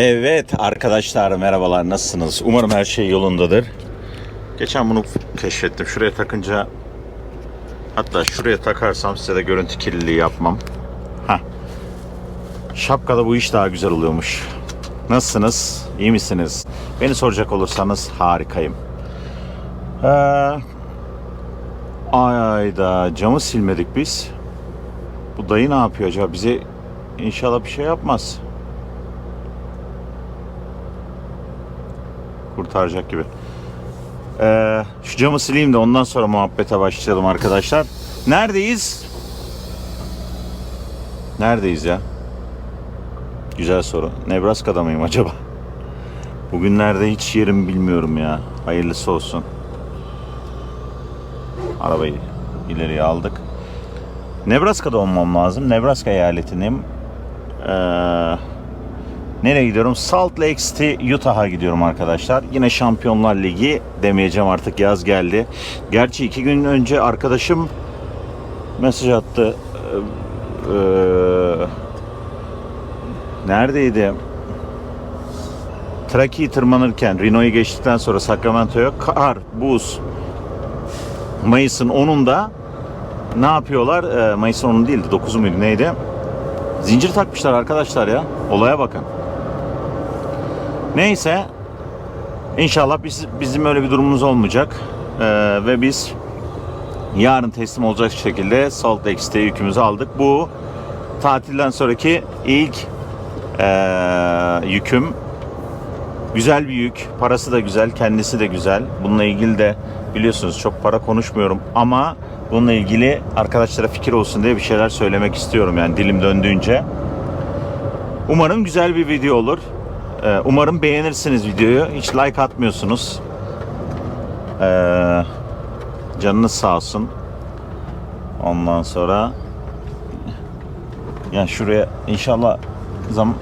Evet arkadaşlar merhabalar nasılsınız? Umarım her şey yolundadır. Geçen bunu keşfettim. Şuraya takınca hatta şuraya takarsam size de görüntü kirliliği yapmam. Heh. Şapkada bu iş daha güzel oluyormuş. Nasılsınız? İyi misiniz? Beni soracak olursanız harikayım. Ee, ayda camı silmedik biz. Bu dayı ne yapıyor acaba? Bize inşallah bir şey yapmaz. Kurtaracak gibi. Ee, şu camı sileyim de ondan sonra muhabbete başlayalım arkadaşlar. Neredeyiz? Neredeyiz ya? Güzel soru. Nebraska'da mıyım acaba? Bugünlerde hiç yerimi bilmiyorum ya. Hayırlısı olsun. Arabayı ileriye aldık. Nebraska'da olmam lazım. Nebraska eyaletindeyim. Ee, Nereye gidiyorum? Salt Lake City, Utah'a gidiyorum arkadaşlar. Yine Şampiyonlar Ligi demeyeceğim artık yaz geldi. Gerçi iki gün önce arkadaşım mesaj attı. Ee, e, neredeydi? Traki'yi tırmanırken Reno'yu geçtikten sonra Sacramento'ya kar, buz. Mayıs'ın 10'unda ne yapıyorlar? Ee, Mayıs'ın 10'u değildi 9'u muydu neydi? Zincir takmışlar arkadaşlar ya. Olaya bakın. Neyse inşallah biz, bizim öyle bir durumumuz olmayacak Ee, ve biz yarın teslim olacak şekilde Salt Lake City'ye yükümüzü aldık. Bu tatilden sonraki ilk ee, yüküm. Güzel bir yük. Parası da güzel, kendisi de güzel. Bununla ilgili de biliyorsunuz çok para konuşmuyorum ama bununla ilgili arkadaşlara fikir olsun diye bir şeyler söylemek istiyorum yani dilim döndüğünce. Umarım güzel bir video olur. Ee, umarım beğenirsiniz videoyu. Hiç like atmıyorsunuz. Ee, canınız sağ olsun. Ondan sonra ya şuraya inşallah zam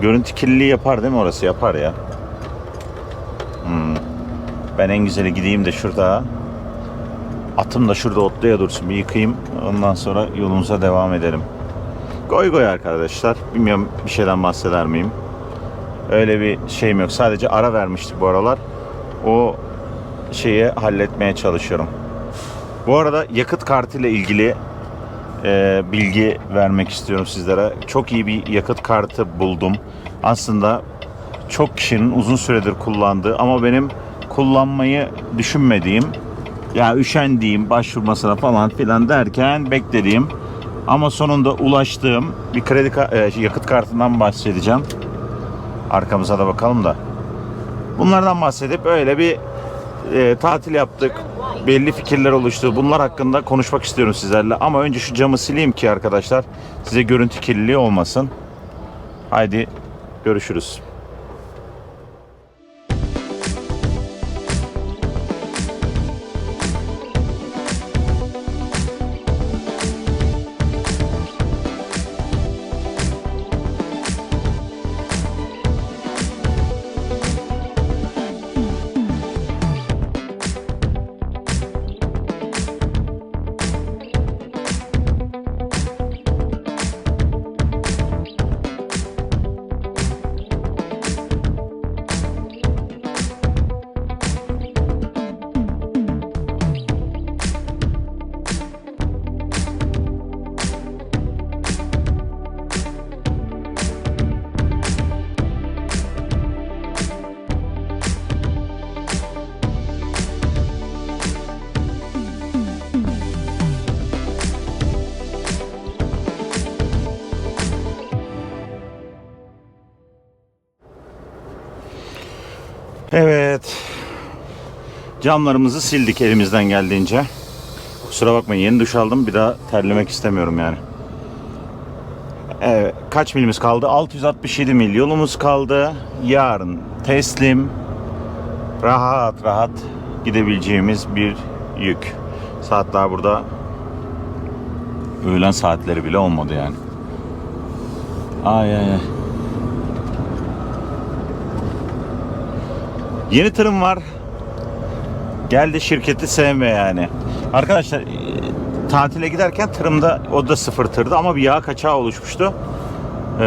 görüntü kirliliği yapar değil mi orası? Yapar ya. Hmm. Ben en güzeli gideyim de şurada atım da şurada otluya dursun bir yıkayayım. Ondan sonra yolumuza devam edelim. Goy goy arkadaşlar. Bilmiyorum bir şeyden bahseder miyim? Öyle bir şeyim yok. Sadece ara vermiştik bu aralar. O şeyi halletmeye çalışıyorum. Bu arada yakıt kartı ile ilgili e, bilgi vermek istiyorum sizlere. Çok iyi bir yakıt kartı buldum. Aslında çok kişinin uzun süredir kullandığı ama benim kullanmayı düşünmediğim ya üşendiğim başvurmasına falan filan derken beklediğim ama sonunda ulaştığım bir kredi e, yakıt kartından bahsedeceğim. Arkamıza da bakalım da. Bunlardan bahsedip öyle bir e, tatil yaptık. Belli fikirler oluştu. Bunlar hakkında konuşmak istiyorum sizlerle. Ama önce şu camı sileyim ki arkadaşlar size görüntü kirliliği olmasın. Haydi görüşürüz. Evet. Camlarımızı sildik elimizden geldiğince. Kusura bakmayın yeni duş aldım. Bir daha terlemek istemiyorum yani. Evet, kaç milimiz kaldı? 667 mil yolumuz kaldı. Yarın teslim. Rahat rahat gidebileceğimiz bir yük. Saatler burada öğlen saatleri bile olmadı yani. Ay ay ay. Yeni tırım var. Geldi şirketi sevme yani. Arkadaşlar e, tatile giderken tırımda o da sıfır tırdı ama bir yağ kaçağı oluşmuştu. Ee,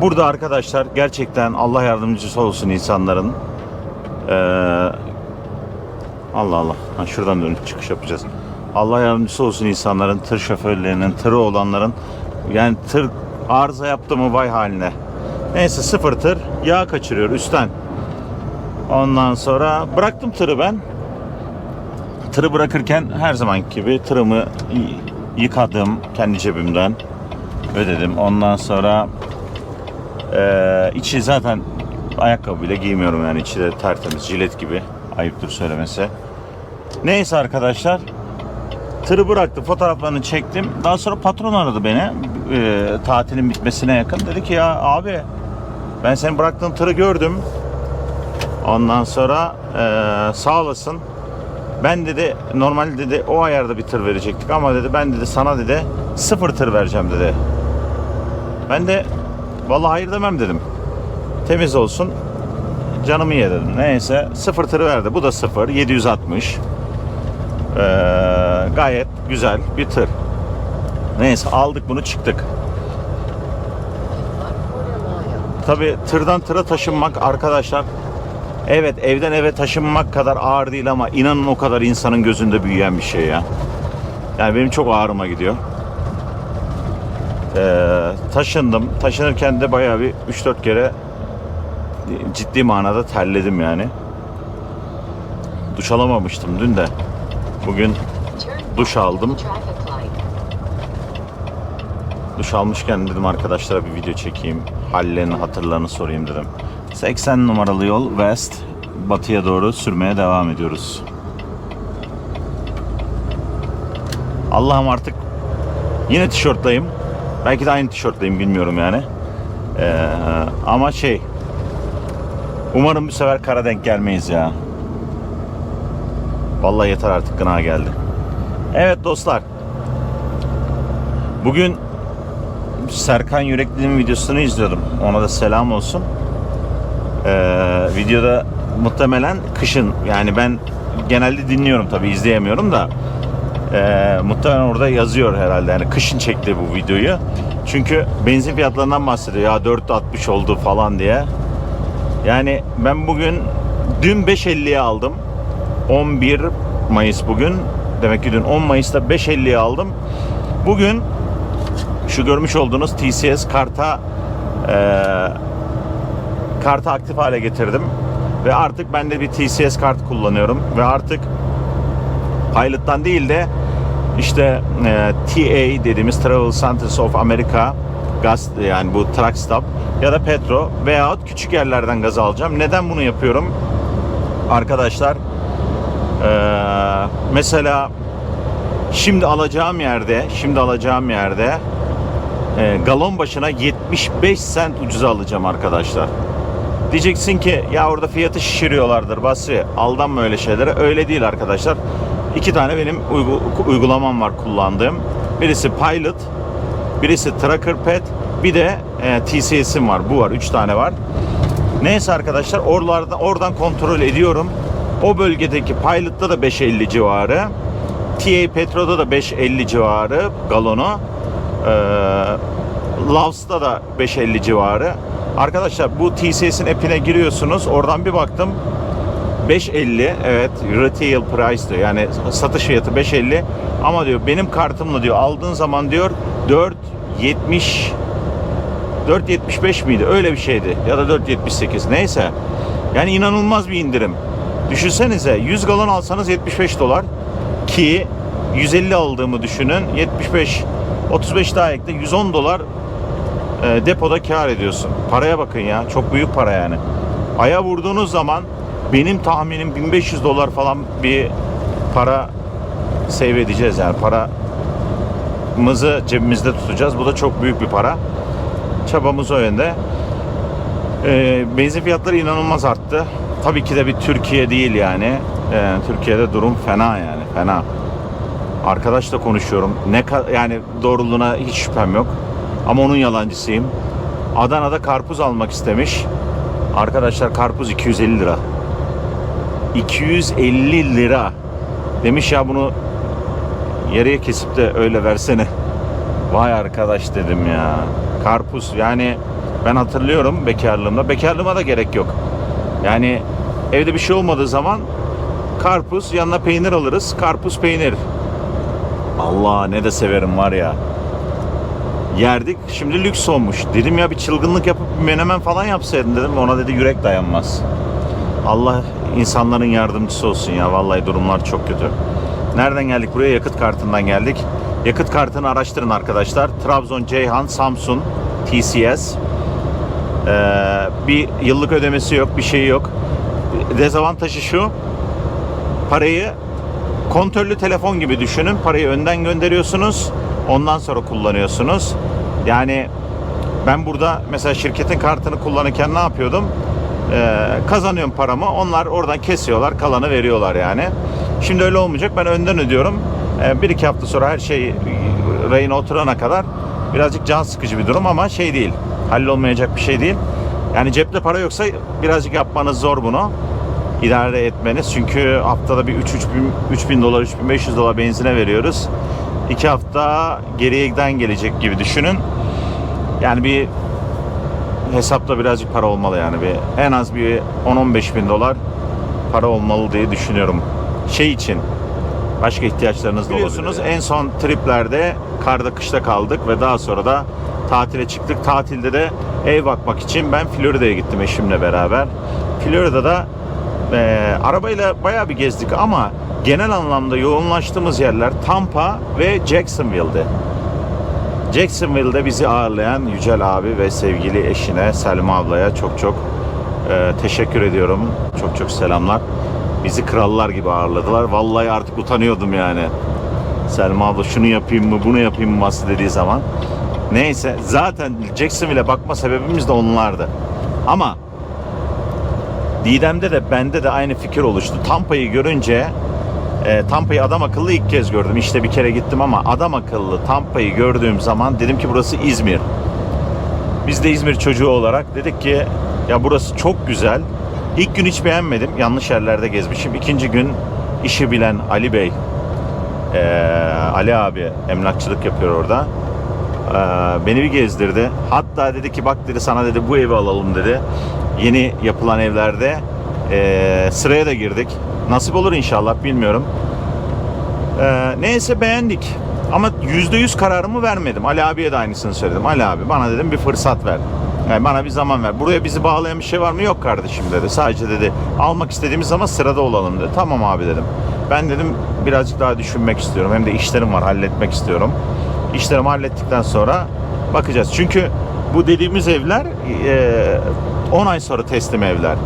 burada arkadaşlar gerçekten Allah yardımcısı olsun insanların. Ee, Allah Allah. Ha, şuradan dönüp çıkış yapacağız. Allah yardımcısı olsun insanların, tır şoförlerinin, tırı olanların. Yani tır arıza yaptı mı vay haline. Neyse sıfır tır yağ kaçırıyor üstten. Ondan sonra bıraktım tırı ben. Tırı bırakırken her zamanki gibi tırımı yıkadım kendi cebimden. Ödedim. Ondan sonra eee, içi zaten ayakkabı bile giymiyorum yani içi de tertemiz jilet gibi. Ayıptır söylemesi. Neyse arkadaşlar. Tırı bıraktım, fotoğraflarını çektim. Daha sonra patron aradı beni. eee, tatilin bitmesine yakın. Dedi ki ya abi ben senin bıraktığın tırı gördüm. Ondan sonra eee, sağ olasın. Ben dedi normalde dedi o ayarda bir tır verecektik ama dedi ben dedi sana dedi sıfır tır vereceğim dedi. Ben de vallahi hayır demem dedim. Temiz olsun. Canımı ye dedim. Neyse sıfır tırı verdi. Bu da sıfır. 760. Ee, gayet güzel bir tır. Neyse aldık bunu çıktık. Tabi tırdan tıra taşınmak arkadaşlar Evet evden eve taşınmak kadar ağır değil ama inanın o kadar insanın gözünde büyüyen bir şey ya. Yani benim çok ağrıma gidiyor. Ee, taşındım. Taşınırken de bayağı bir 3-4 kere ciddi manada terledim yani. Duş alamamıştım dün de. Bugün duş aldım. Duş almışken dedim arkadaşlara bir video çekeyim. Hallerini, hatırlarını sorayım dedim. 80 numaralı yol West. Batıya doğru sürmeye devam ediyoruz. Allah'ım artık yine tişörtteyim. Belki de aynı tişörtteyim bilmiyorum yani. Ee, ama şey umarım bu sefer kara denk gelmeyiz ya. Vallahi yeter artık gına geldi. Evet dostlar. Bugün Serkan Yürekli'nin videosunu izliyordum. Ona da selam olsun. Ee, videoda muhtemelen kışın yani ben genelde dinliyorum tabi izleyemiyorum da ee, muhtemelen orada yazıyor herhalde yani kışın çekti bu videoyu. Çünkü benzin fiyatlarından bahsediyor ya 4.60 oldu falan diye. Yani ben bugün dün 5.50'ye aldım. 11 Mayıs bugün. Demek ki dün 10 Mayıs'ta 5.50'ye aldım. Bugün şu görmüş olduğunuz TCS karta eee kartı aktif hale getirdim. Ve artık ben de bir TCS kart kullanıyorum. Ve artık Pilot'tan değil de işte e, TA dediğimiz Travel Centers of America gaz yani bu truck stop ya da Petro veyahut küçük yerlerden gaz alacağım. Neden bunu yapıyorum? Arkadaşlar e, mesela şimdi alacağım yerde şimdi alacağım yerde e, galon başına 75 sent ucuza alacağım arkadaşlar. Diyeceksin ki ya orada fiyatı şişiriyorlardır Basri. Aldanma öyle şeylere. Öyle değil arkadaşlar. İki tane benim uygu- uygulamam var kullandığım. Birisi Pilot, birisi Tracker Pad, bir de e, TCS'im var. Bu var. Üç tane var. Neyse arkadaşlar oralardan, oradan kontrol ediyorum. O bölgedeki Pilot'ta da 5.50 civarı. TA Petro'da da 5.50 civarı galonu. Ee, Lavs'ta da 5.50 civarı. Arkadaşlar bu TCS'in app'ine giriyorsunuz. Oradan bir baktım. 5.50 evet retail price diyor. Yani satış fiyatı 5.50 ama diyor benim kartımla diyor aldığın zaman diyor 4.70 4.75 miydi? Öyle bir şeydi. Ya da 4.78 neyse. Yani inanılmaz bir indirim. Düşünsenize 100 galon alsanız 75 dolar ki 150 aldığımı düşünün 75 35 daha ekle 110 dolar e, depoda kar ediyorsun. Paraya bakın ya. Çok büyük para yani. Aya vurduğunuz zaman benim tahminim 1500 dolar falan bir para save edeceğiz yani. Paramızı cebimizde tutacağız. Bu da çok büyük bir para. Çabamız o yönde. E, benzin fiyatları inanılmaz arttı. Tabii ki de bir Türkiye değil yani. E, Türkiye'de durum fena yani. Fena. Arkadaşla konuşuyorum. Ne yani doğruluğuna hiç şüphem yok. Ama onun yalancısıyım. Adana'da karpuz almak istemiş. Arkadaşlar karpuz 250 lira. 250 lira. Demiş ya bunu yarıya kesip de öyle versene. Vay arkadaş dedim ya. Karpuz yani Ben hatırlıyorum bekarlığımda. Bekarlığıma da gerek yok. Yani evde bir şey olmadığı zaman karpuz yanına peynir alırız. Karpuz peynir. Allah ne de severim var ya. Yerdik. Şimdi lüks olmuş. Dedim ya bir çılgınlık yapıp bir menemen falan yapsaydın dedim. Ona dedi yürek dayanmaz. Allah insanların yardımcısı olsun ya. Vallahi durumlar çok kötü. Nereden geldik buraya? Yakıt kartından geldik. Yakıt kartını araştırın arkadaşlar. Trabzon, Ceyhan, Samsun, TCS. Ee, bir yıllık ödemesi yok, bir şey yok. Dezavantajı şu. Parayı kontörlü telefon gibi düşünün. Parayı önden gönderiyorsunuz. Ondan sonra kullanıyorsunuz. Yani ben burada mesela şirketin kartını kullanırken ne yapıyordum? Ee, kazanıyorum paramı. Onlar oradan kesiyorlar. Kalanı veriyorlar yani. Şimdi öyle olmayacak. Ben önden ödüyorum. Ee, bir iki hafta sonra her şey rayına oturana kadar birazcık can sıkıcı bir durum ama şey değil. Hallolmayacak bir şey değil. Yani cepte para yoksa birazcık yapmanız zor bunu. İdare etmeniz. Çünkü haftada bir 3 3000 3000 dolar, 3500 dolar benzine veriyoruz. 2 hafta geriye giden gelecek gibi düşünün. Yani bir hesapta birazcık para olmalı yani bir en az bir 10-15 bin dolar para olmalı diye düşünüyorum. Şey için başka ihtiyaçlarınız da Biliyorsunuz en son triplerde karda kışta kaldık ve daha sonra da tatile çıktık. Tatilde de ev bakmak için ben Florida'ya gittim eşimle beraber. Florida'da e, arabayla bayağı bir gezdik ama genel anlamda yoğunlaştığımız yerler Tampa ve Jacksonville'de. Jacksonville'de bizi ağırlayan Yücel abi ve sevgili eşine Selma ablaya çok çok e, teşekkür ediyorum. Çok çok selamlar. Bizi krallar gibi ağırladılar. Vallahi artık utanıyordum yani. Selma abla şunu yapayım mı bunu yapayım mıması dediği zaman. Neyse zaten Jacksonville'e bakma sebebimiz de onlardı. Ama Didem'de de bende de aynı fikir oluştu. Tampa'yı görünce e, Tampa'yı adam akıllı ilk kez gördüm. İşte bir kere gittim ama adam akıllı Tampa'yı gördüğüm zaman dedim ki burası İzmir. Biz de İzmir çocuğu olarak dedik ki ya burası çok güzel. İlk gün hiç beğenmedim. Yanlış yerlerde gezmişim. İkinci gün işi bilen Ali Bey, e, Ali abi emlakçılık yapıyor orada. E, beni bir gezdirdi. Hatta dedi ki bak dedi sana dedi bu evi alalım dedi. Yeni yapılan evlerde e, sıraya da girdik. Nasip olur inşallah bilmiyorum. E, neyse beğendik. Ama %100 kararımı vermedim. Ali abiye de aynısını söyledim. Ali abi bana dedim bir fırsat ver. Yani bana bir zaman ver. Buraya bizi bağlayan bir şey var mı? Yok kardeşim dedi. Sadece dedi almak istediğimiz zaman sırada olalım dedi. Tamam abi dedim. Ben dedim birazcık daha düşünmek istiyorum. Hem de işlerim var halletmek istiyorum. İşlerimi hallettikten sonra bakacağız. Çünkü bu dediğimiz evler e, 10 ay sonra teslim evler.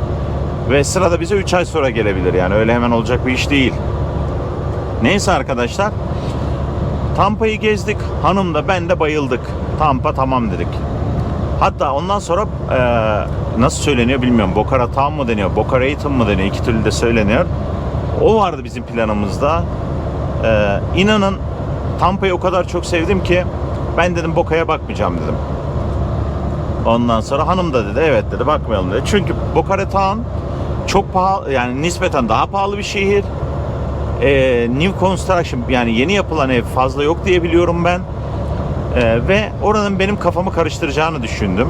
Ve sırada bize 3 ay sonra gelebilir. Yani öyle hemen olacak bir iş değil. Neyse arkadaşlar. Tampa'yı gezdik. Hanım da ben de bayıldık. Tampa tamam dedik. Hatta ondan sonra e, nasıl söyleniyor bilmiyorum. Boca Raton mu deniyor, Boca Raton mu deniyor. İki türlü de söyleniyor. O vardı bizim planımızda. E, inanın Tampa'yı o kadar çok sevdim ki ben dedim Boca'ya bakmayacağım dedim. Ondan sonra hanım da dedi evet dedi bakmayalım dedi. Çünkü Boca Raton çok pahalı yani nispeten daha pahalı bir şehir. E, new construction yani yeni yapılan ev fazla yok diye biliyorum ben. E, ve oranın benim kafamı karıştıracağını düşündüm.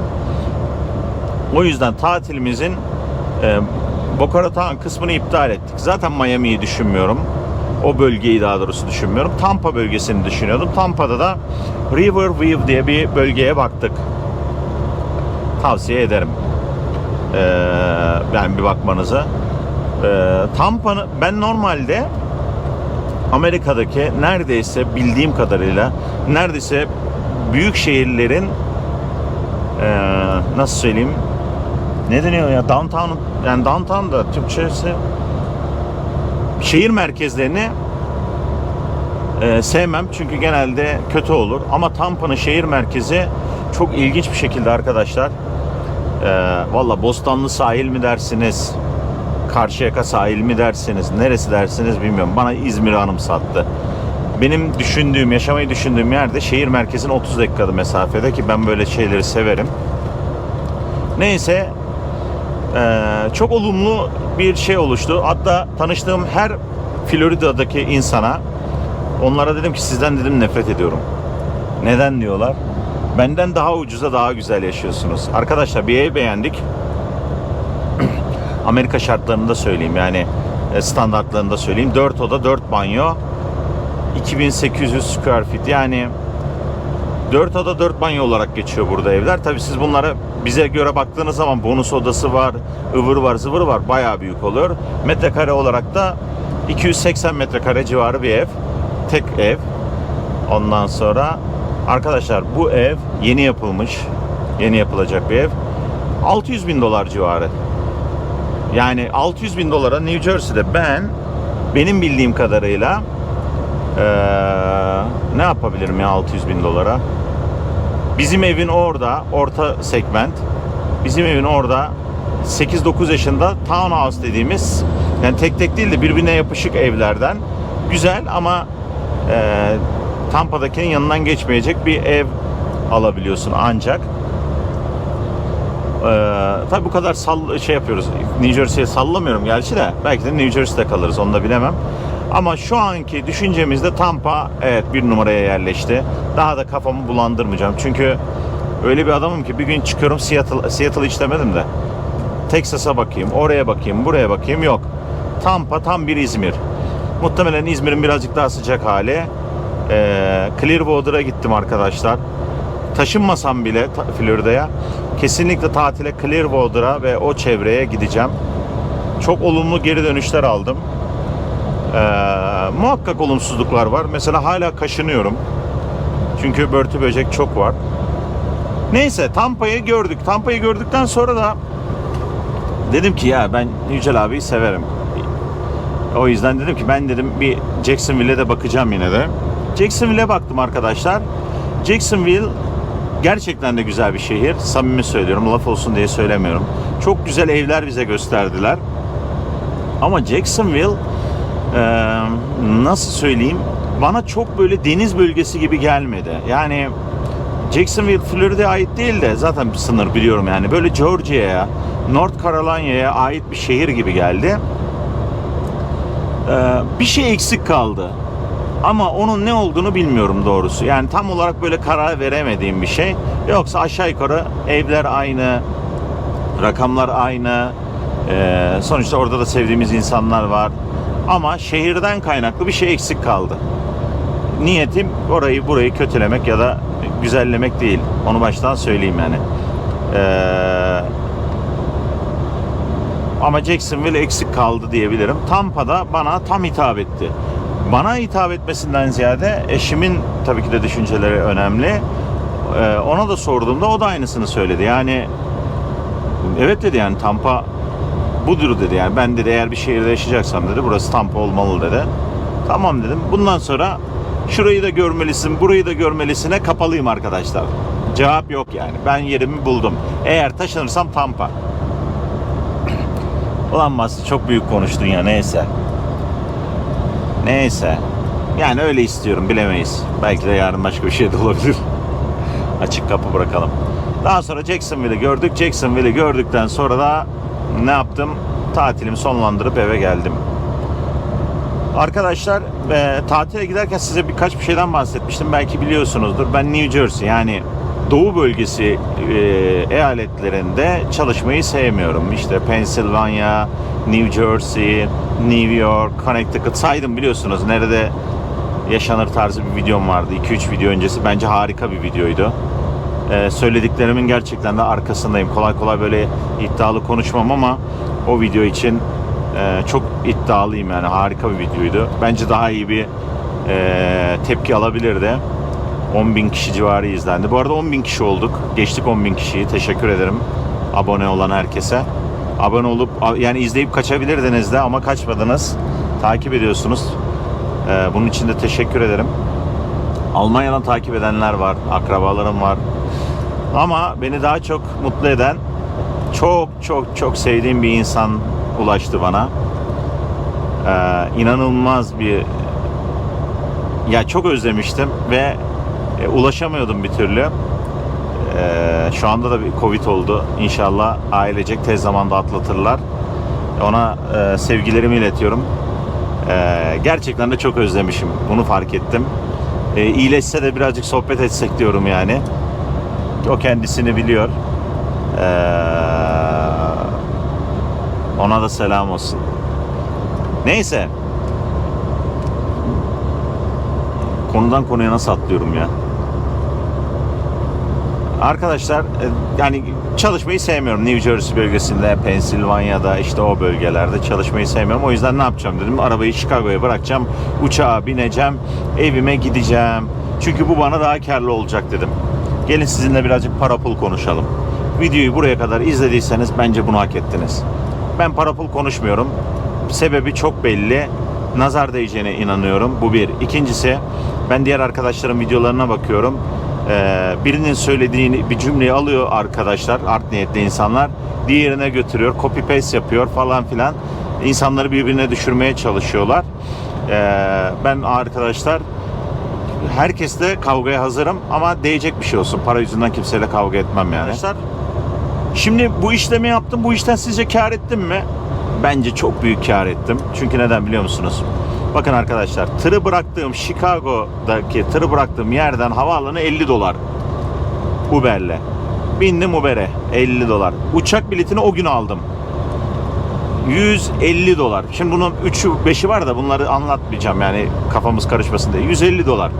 O yüzden tatilimizin e, Boca Raton kısmını iptal ettik. Zaten Miami'yi düşünmüyorum. O bölgeyi daha doğrusu düşünmüyorum. Tampa bölgesini düşünüyordum. Tampa'da da Riverview diye bir bölgeye baktık. Tavsiye ederim. Ee, yani bir bakmanızı. Ee, Tampa'nın ben normalde Amerika'daki neredeyse bildiğim kadarıyla neredeyse büyük şehirlerin ee, nasıl söyleyeyim ne deniyor ya downtown yani downtown da Türkçesi şehir merkezlerini e, sevmem çünkü genelde kötü olur ama Tampa'nın şehir merkezi çok ilginç bir şekilde arkadaşlar e, valla Bostanlı sahil mi dersiniz Karşıyaka sahil mi dersiniz neresi dersiniz bilmiyorum bana İzmir'i anımsattı benim düşündüğüm yaşamayı düşündüğüm yerde şehir merkezine 30 dakikada mesafede ki ben böyle şeyleri severim neyse ee, çok olumlu bir şey oluştu. Hatta tanıştığım her Florida'daki insana onlara dedim ki sizden dedim nefret ediyorum. Neden diyorlar? Benden daha ucuza daha güzel yaşıyorsunuz. Arkadaşlar bir ev beğendik. Amerika şartlarında söyleyeyim yani e, standartlarında söyleyeyim. 4 oda 4 banyo 2800 square feet yani 4 oda 4 banyo olarak geçiyor burada evler. Tabii siz bunlara bize göre baktığınız zaman bonus odası var, ıvır var, zıvır var. Bayağı büyük oluyor. Metrekare olarak da 280 metrekare civarı bir ev. Tek ev. Ondan sonra arkadaşlar bu ev yeni yapılmış. Yeni yapılacak bir ev. 600 bin dolar civarı. Yani 600 bin dolara New Jersey'de ben benim bildiğim kadarıyla eee, ne yapabilirim ya 600 bin dolara? Bizim evin orada, orta segment, bizim evin orada 8-9 yaşında townhouse dediğimiz yani tek tek değil de birbirine yapışık evlerden güzel ama eee Tampa'dakinin yanından geçmeyecek bir ev alabiliyorsun ancak. Ee, tabii bu kadar sall şey yapıyoruz. New Jersey'ye sallamıyorum gerçi de. Belki de New Jersey'de kalırız onu da bilemem. Ama şu anki düşüncemizde Tampa evet bir numaraya yerleşti. Daha da kafamı bulandırmayacağım. Çünkü öyle bir adamım ki bir gün çıkıyorum Seattle, Seattle hiç demedim de. Texas'a bakayım, oraya bakayım, buraya bakayım yok. Tampa tam bir İzmir. Muhtemelen İzmir'in birazcık daha sıcak hali. Ee, Clearwater'a gittim arkadaşlar. Taşınmasam bile Florida'ya kesinlikle tatile Clearwater'a ve o çevreye gideceğim. Çok olumlu geri dönüşler aldım. Ee, muhakkak olumsuzluklar var. Mesela hala kaşınıyorum. Çünkü börtü böcek çok var. Neyse Tampa'yı gördük. Tampa'yı gördükten sonra da dedim ki ya ben Yücel abiyi severim. O yüzden dedim ki ben dedim bir Jacksonville'e de bakacağım yine de. Jacksonville'e baktım arkadaşlar. Jacksonville gerçekten de güzel bir şehir. Samimi söylüyorum. Laf olsun diye söylemiyorum. Çok güzel evler bize gösterdiler. Ama Jacksonville eee, nasıl söyleyeyim bana çok böyle deniz bölgesi gibi gelmedi. Yani Jacksonville Florida'ya ait değil de zaten bir sınır biliyorum yani. Böyle Georgia'ya, North Carolina'ya ait bir şehir gibi geldi. Ee, bir şey eksik kaldı. Ama onun ne olduğunu bilmiyorum doğrusu. Yani tam olarak böyle karar veremediğim bir şey. Yoksa aşağı yukarı evler aynı, rakamlar aynı. Ee, sonuçta orada da sevdiğimiz insanlar var. Ama şehirden kaynaklı bir şey eksik kaldı. Niyetim orayı burayı kötülemek ya da güzellemek değil. Onu baştan söyleyeyim yani. Ee, ama Jacksonville eksik kaldı diyebilirim. Tampa'da bana tam hitap etti. Bana hitap etmesinden ziyade eşimin tabii ki de düşünceleri önemli. Ee, ona da sorduğumda o da aynısını söyledi. Yani evet dedi yani Tampa budur dedi yani ben dedi eğer bir şehirde yaşayacaksam dedi burası Tampa olmalı dedi. Tamam dedim. Bundan sonra şurayı da görmelisin, burayı da görmelisine kapalıyım arkadaşlar. Cevap yok yani. Ben yerimi buldum. Eğer taşınırsam Tampa. Ulan Maslı çok büyük konuştun ya neyse. Neyse. Yani öyle istiyorum bilemeyiz. Belki de yarın başka bir şey de olabilir. Açık kapı bırakalım. Daha sonra Jacksonville'i gördük. Jacksonville'i gördükten sonra da ne yaptım? Tatilimi sonlandırıp eve geldim. Arkadaşlar e, tatile giderken size birkaç bir şeyden bahsetmiştim. Belki biliyorsunuzdur. Ben New Jersey yani Doğu bölgesi e, eyaletlerinde çalışmayı sevmiyorum. İşte Pennsylvania, New Jersey, New York, Connecticut saydım biliyorsunuz. Nerede yaşanır tarzı bir videom vardı. 2-3 video öncesi. Bence harika bir videoydu. Ee, söylediklerimin gerçekten de arkasındayım. Kolay kolay böyle iddialı konuşmam ama o video için e, çok iddialıyım yani harika bir videoydu. Bence daha iyi bir e, tepki alabilirdi. 10 bin kişi civarı izlendi. Bu arada 10 bin kişi olduk. Geçtik 10 bin kişiyi. Teşekkür ederim abone olan herkese. Abone olup yani izleyip kaçabilirdiniz de ama kaçmadınız. Takip ediyorsunuz. Ee, bunun için de teşekkür ederim. Almanya'dan takip edenler var, akrabalarım var. Ama beni daha çok mutlu eden çok çok çok sevdiğim bir insan ulaştı bana. Ee, inanılmaz bir ya çok özlemiştim ve e, ulaşamıyordum bir türlü. Ee, şu anda da bir Covid oldu. İnşallah ailecek tez zamanda atlatırlar. Ona e, sevgilerimi iletiyorum. Ee, gerçekten de çok özlemişim. Bunu fark ettim. Ee, iyileşse de birazcık sohbet etsek diyorum yani. O kendisini biliyor. Ee, ona da selam olsun. Neyse. Konudan konuya nasıl atlıyorum ya? Arkadaşlar e, yani çalışmayı sevmiyorum. New Jersey bölgesinde, Pennsylvania'da işte o bölgelerde çalışmayı sevmiyorum. O yüzden ne yapacağım dedim. Arabayı Chicago'ya bırakacağım. Uçağa bineceğim. Evime gideceğim. Çünkü bu bana daha karlı olacak dedim. Gelin sizinle birazcık para pul konuşalım. Videoyu buraya kadar izlediyseniz bence bunu hak ettiniz. Ben para pul konuşmuyorum. Sebebi çok belli. Nazar değeceğine inanıyorum. Bu bir. İkincisi ben diğer arkadaşların videolarına bakıyorum. Ee, birinin söylediğini bir cümleyi alıyor arkadaşlar, art niyetli insanlar. Diğerine götürüyor, copy paste yapıyor falan filan. İnsanları birbirine düşürmeye çalışıyorlar. Ee, ben arkadaşlar herkesle kavgaya hazırım ama değecek bir şey olsun. Para yüzünden kimseyle kavga etmem yani. Arkadaşlar şimdi bu işlemi yaptım. Bu işten sizce kar ettim mi? Bence çok büyük kar ettim. Çünkü neden biliyor musunuz? Bakın arkadaşlar tırı bıraktığım Chicago'daki tırı bıraktığım yerden havaalanı 50 dolar. Uber'le. Bindim Uber'e 50 dolar. Uçak biletini o gün aldım. 150 dolar. Şimdi bunun 3'ü 5'i var da bunları anlatmayacağım yani kafamız karışmasın diye. 150 dolar.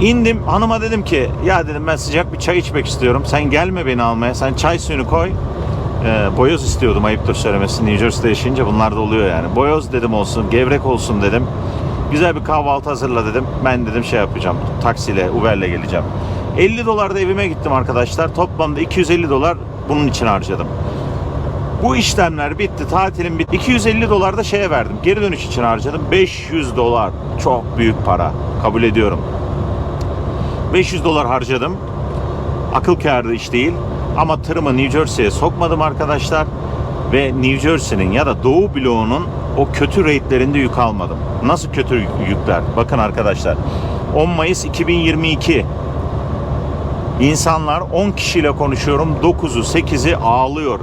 İndim hanıma dedim ki ya dedim ben sıcak bir çay içmek istiyorum. Sen gelme beni almaya. Sen çay suyunu koy. Ee, boyoz istiyordum ayıptır söylemesi. New Jersey'de yaşayınca bunlar da oluyor yani. Boyoz dedim olsun, gevrek olsun dedim. Güzel bir kahvaltı hazırla dedim. Ben dedim şey yapacağım. Taksiyle, Uber'le geleceğim. 50 dolar da evime gittim arkadaşlar. Toplamda 250 dolar bunun için harcadım. Bu işlemler bitti, tatilim bitti. 250 dolar da şeye verdim. Geri dönüş için harcadım. 500 dolar. Çok büyük para. Kabul ediyorum. 500 dolar harcadım. Akıl kârı iş değil. Ama tırımı New Jersey'ye sokmadım arkadaşlar. Ve New Jersey'nin ya da Doğu bloğunun o kötü rate'lerinde yük almadım. Nasıl kötü yükler? Bakın arkadaşlar. 10 Mayıs 2022 İnsanlar 10 kişiyle konuşuyorum. 9'u 8'i ağlıyor.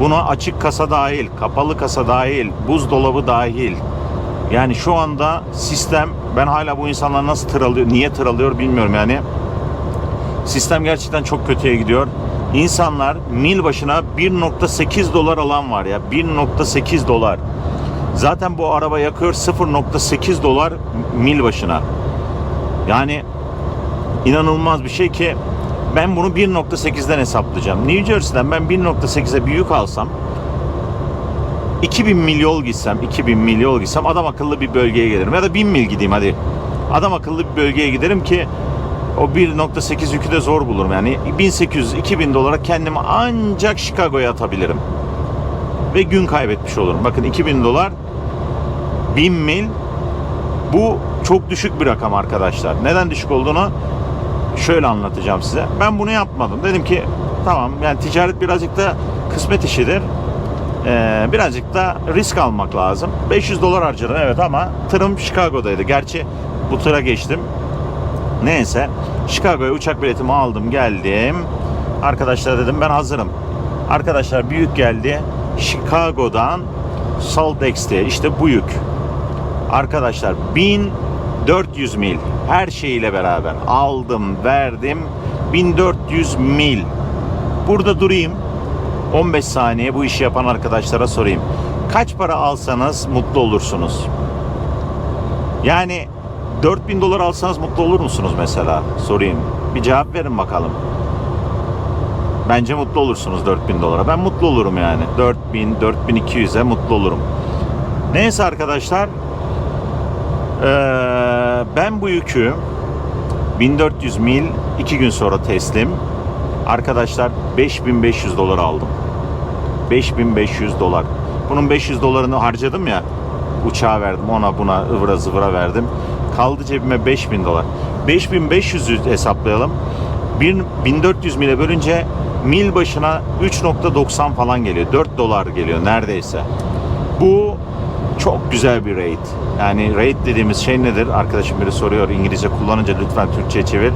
Buna açık kasa dahil, kapalı kasa dahil, buzdolabı dahil. Yani şu anda sistem ben hala bu insanlar nasıl tır alıyor, niye tır alıyor bilmiyorum yani. Sistem gerçekten çok kötüye gidiyor. İnsanlar mil başına 1.8 dolar alan var ya. 1.8 dolar. Zaten bu araba yakıyor 0.8 dolar mil başına. Yani inanılmaz bir şey ki ben bunu 1.8'den hesaplayacağım. New Jersey'den ben 1.8'e bir yük alsam 2000 mil yol gitsem, 2000 mil yol gitsem adam akıllı bir bölgeye gelirim. Ya da 1000 mil gideyim hadi. Adam akıllı bir bölgeye giderim ki o 1.8 yükü de zor bulurum. Yani 1800-2000 dolara kendimi ancak Chicago'ya atabilirim. Ve gün kaybetmiş olurum. Bakın 2000 dolar 1000 mil bu çok düşük bir rakam arkadaşlar. Neden düşük olduğunu şöyle anlatacağım size. Ben bunu yapmadım. Dedim ki tamam yani ticaret birazcık da kısmet işidir. Ee, birazcık da risk almak lazım. 500 dolar harcadım evet ama tırım Chicago'daydı. Gerçi bu tıra geçtim. Neyse Chicago'ya uçak biletimi aldım geldim. Arkadaşlar dedim ben hazırım. Arkadaşlar büyük geldi. Chicago'dan Salt Lake City'ye işte bu yük. Arkadaşlar 1400 mil her şeyiyle beraber aldım verdim 1400 mil. Burada durayım 15 saniye bu işi yapan arkadaşlara sorayım. Kaç para alsanız mutlu olursunuz? Yani 4000 dolar alsanız mutlu olur musunuz mesela? Sorayım. Bir cevap verin bakalım. Bence mutlu olursunuz 4000 dolara. Ben mutlu olurum yani. 4000, 4200'e mutlu olurum. Neyse arkadaşlar. Ee, ben bu yükü 1400 mil 2 gün sonra teslim. Arkadaşlar 5500 dolar aldım. 5500 dolar. Bunun 500 dolarını harcadım ya. Uçağa verdim ona buna ıvıra zıvıra verdim. Kaldı cebime 5000 dolar. 5500'ü hesaplayalım. 1400 mile bölünce mil başına 3.90 falan geliyor. 4 dolar geliyor neredeyse. Bu çok güzel bir rate. Yani rate dediğimiz şey nedir? Arkadaşım biri soruyor. İngilizce kullanınca lütfen Türkçe çevir.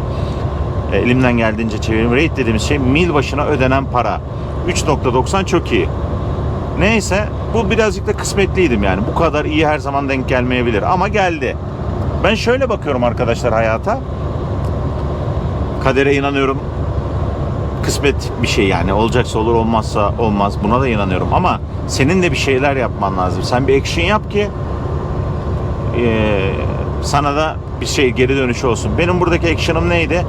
E, elimden geldiğince çevireyim. Rate dediğimiz şey mil başına ödenen para. 3.90 çok iyi. Neyse bu birazcık da kısmetliydim yani. Bu kadar iyi her zaman denk gelmeyebilir ama geldi. Ben şöyle bakıyorum arkadaşlar hayata. kadere inanıyorum. Kısmet bir şey yani. Olacaksa olur, olmazsa olmaz. Buna da inanıyorum. Ama senin de bir şeyler yapman lazım. Sen bir action yap ki eee, sana da bir şey geri dönüşü olsun. Benim buradaki action'ım neydi?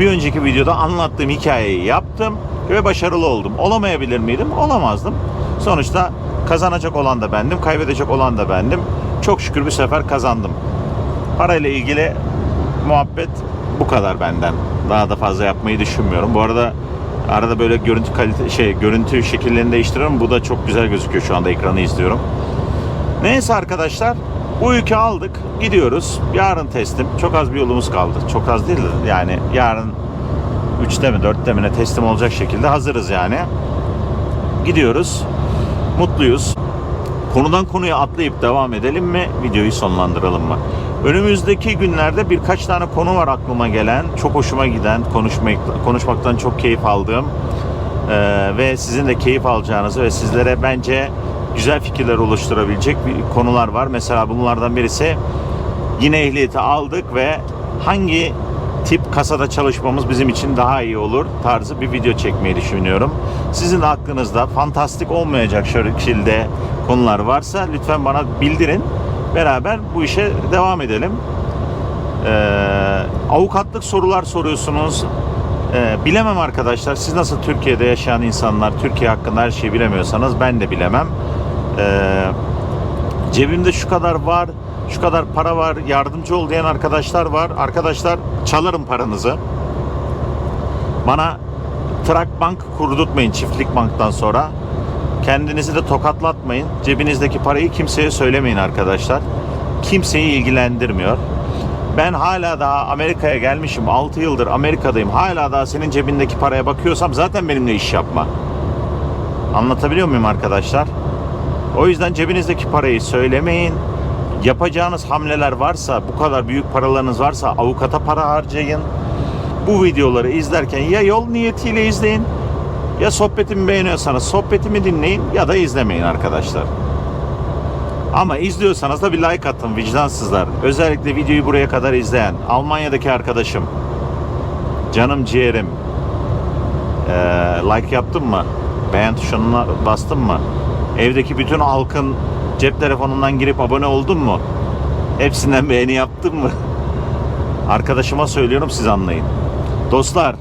Bir önceki videoda anlattığım hikayeyi yaptım ve başarılı oldum. Olamayabilir miydim? Olamazdım. Sonuçta kazanacak olan da bendim, kaybedecek olan da bendim. Çok şükür bir sefer kazandım. Parayla ilgili muhabbet bu kadar benden. Daha da fazla yapmayı düşünmüyorum. Bu arada arada böyle görüntü kalite şey görüntü şekillerini değiştiriyorum. Bu da çok güzel gözüküyor şu anda ekranı izliyorum. Neyse arkadaşlar bu yükü aldık gidiyoruz. Yarın teslim. Çok az bir yolumuz kaldı. Çok az değil de yani yarın 3'te mi 4'te mi ne teslim olacak şekilde hazırız yani. Gidiyoruz. Mutluyuz. Konudan konuya atlayıp devam edelim mi? Videoyu sonlandıralım mı? Önümüzdeki günlerde birkaç tane konu var aklıma gelen. Çok hoşuma giden, konuşmak, konuşmaktan çok keyif aldığım ee, ve sizin de keyif alacağınız ve sizlere bence güzel fikirler oluşturabilecek bir konular var. Mesela bunlardan birisi yine ehliyeti aldık ve hangi tip kasada çalışmamız bizim için daha iyi olur tarzı bir video çekmeyi düşünüyorum. Sizin aklınızda fantastik olmayacak şekilde konular varsa lütfen bana bildirin. Beraber bu işe devam edelim. Ee, avukatlık sorular soruyorsunuz. Ee, bilemem arkadaşlar. Siz nasıl Türkiye'de yaşayan insanlar, Türkiye hakkında her şeyi bilemiyorsanız ben de bilemem. Ee, cebimde şu kadar var, şu kadar para var, yardımcı ol diyen arkadaşlar var. Arkadaşlar çalarım paranızı. Bana Trak Bank kurdurtmayın çiftlik banktan sonra. Kendinizi de tokatlatmayın. Cebinizdeki parayı kimseye söylemeyin arkadaşlar. Kimseyi ilgilendirmiyor. Ben hala daha Amerika'ya gelmişim. 6 yıldır Amerika'dayım. Hala daha senin cebindeki paraya bakıyorsam zaten benimle iş yapma. Anlatabiliyor muyum arkadaşlar? O yüzden cebinizdeki parayı söylemeyin. Yapacağınız hamleler varsa, bu kadar büyük paralarınız varsa avukata para harcayın. Bu videoları izlerken ya yol niyetiyle izleyin ya sohbetimi beğeniyorsanız sohbetimi dinleyin ya da izlemeyin arkadaşlar. Ama izliyorsanız da bir like atın vicdansızlar. Özellikle videoyu buraya kadar izleyen Almanya'daki arkadaşım. Canım ciğerim. Ee, like yaptın mı? Beğen tuşuna bastın mı? Evdeki bütün halkın cep telefonundan girip abone oldun mu? Hepsinden beğeni yaptın mı? Arkadaşıma söylüyorum siz anlayın. Dostlar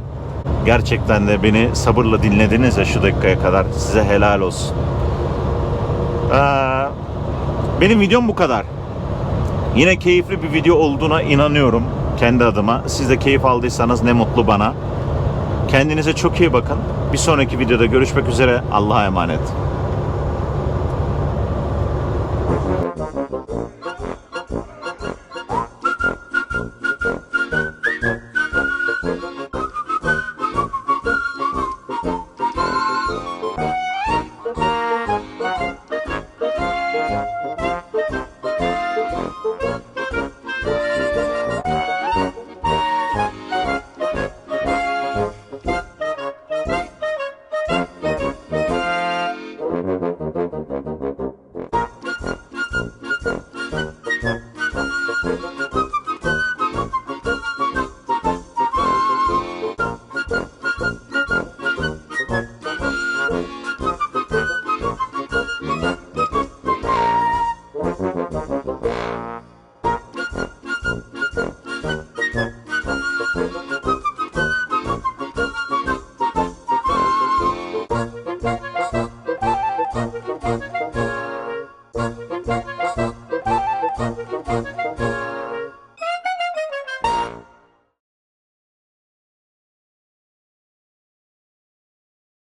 gerçekten de beni sabırla dinlediniz ya şu dakikaya kadar. Size helal olsun. Ee, benim videom bu kadar. Yine keyifli bir video olduğuna inanıyorum kendi adıma. Siz de keyif aldıysanız ne mutlu bana. Kendinize çok iyi bakın. Bir sonraki videoda görüşmek üzere. Allah'a emanet.